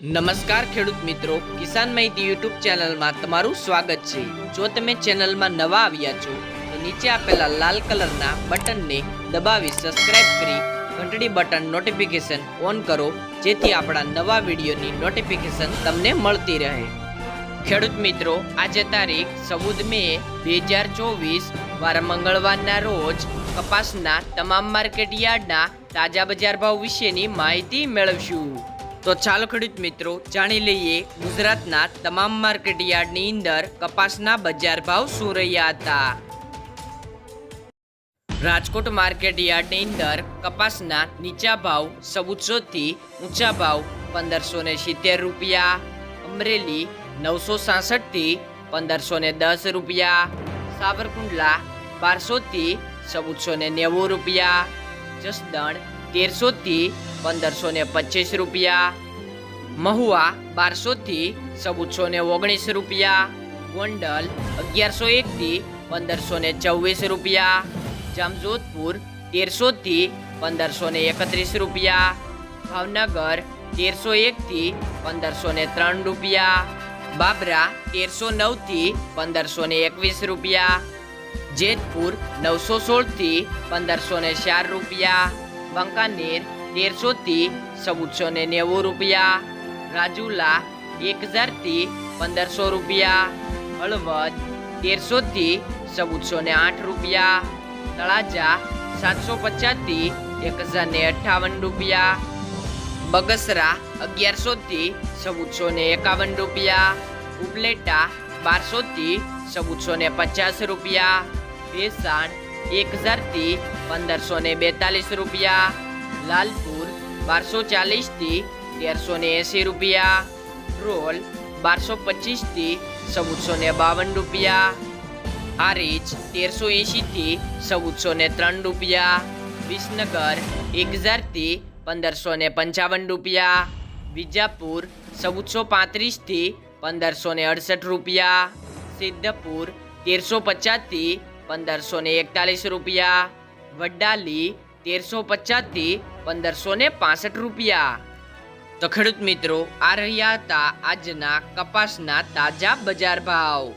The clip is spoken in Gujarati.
નમસ્કાર ખેડૂત મિત્રો, કિસાન માહિતી યુટ્યુબ ચેનલમાં તમારું સ્વાગત છે. જો તમે ચેનલમાં નવા આવ્યા છો, તો નીચે આપેલા લાલ કલરના બટનને દબાવી સબસ્ક્રાઇબ કરી ઘંટડી બટન નોટિફિકેશન ઓન કરો, જેથી આપણા નવા વિડીયોની નોટિફિકેશન તમને મળતી રહે. ખેડૂત મિત્રો, આજે તારીખ ચૌદ મે બે હજાર ચોવીસ, વાર મંગળવારના રોજ કપાસના તમામ માર્કેટ યાર્ડના તાજા બજાર ભાવ વિશેની માહિતી મેળવશું. તો ચાલો ખેડૂત મિત્રો, જાણી લઈએ ગુજરાતના તમામ માર્કેટ યાર્ડની અંદર કપાસના બજાર ભાવ શું રહ્યા હતા. રાજકોટ માર્કેટ યાર્ડની અંદર કપાસના નીચા ભાવ ચૌદસો થી ઊંચા ભાવ પંદરસો ને સિત્તેર રૂપિયા, અમરેલી નવસો સાસઠથી પંદરસો ને દસ રૂપિયા, સાવરકુંડલા બારસો થી ચૌદસો ને નેવું રૂપિયા, જસદણ તેરસો થી પંદરસો ને પચીસ રૂપિયા. મહુવા બારસો થી ચૌદસો ને ઓગણીસ રૂપિયા. ગોંડલ અગિયારસો એક થી પંદરસો ને ચોવીસ રૂપિયા. જામજોધપુર તેરસો થી પંદરસો ને એકત્રીસ રૂપિયા. ભાવનગર તેરસો એક થી પંદરસો ને ત્રણ રૂપિયા. બાબરા તેરસો નવથી પંદરસો ને એકવીસ રૂપિયા. જેતપુર નવસો સોળથી પંદરસો ને ચાર રૂપિયા. વાંકાનેર તેરસો થી ચૌદસો ને નેવું રૂપિયા. રાજુલા એક હજારથી પંદરસો રૂપિયા. હળવદ તેરસો થી ચૌદસો ને આઠ રૂપિયા. તળાજા સાતસો પચાસથી એક હજાર ને અઠ્ઠાવન રૂપિયા. બગસરા અગિયારસો થી ચૌદસો ને એકાવન રૂપિયા. ઉપલેટા બારસો થી ચૌદસો ને પચાસ રૂપિયા. ભેસાણ એક હજારથી પંદરસો ને બેતાલીસ રૂપિયા, લાલપુર બારસો ચાલીસથી તેરસો ને એંસી રૂપિયા, રોલ બારસો પચીસથી ચૌદસો ને બાવન રૂપિયા, હારીજ તેરસો એંશી થી ચૌદસો ને ત્રણ રૂપિયા, વિસનગર એક હજારથી પંદરસો ને પંચાવન રૂપિયા, વિજાપુર ચૌદસો પાંત્રીસથી પંદરસો ને અડસઠ રૂપિયા, સિદ્ધપુર તેરસો પચાસથી પંદરસો ને એકતાલીસ રૂપિયા વડાલી તેરસો પચાસથી પંદરસો ને પાસઠ રૂપિયા. તો ખેડૂત મિત્રો, આ રહ્યા હતા આજના કપાસના તાજા બજાર ભાવ.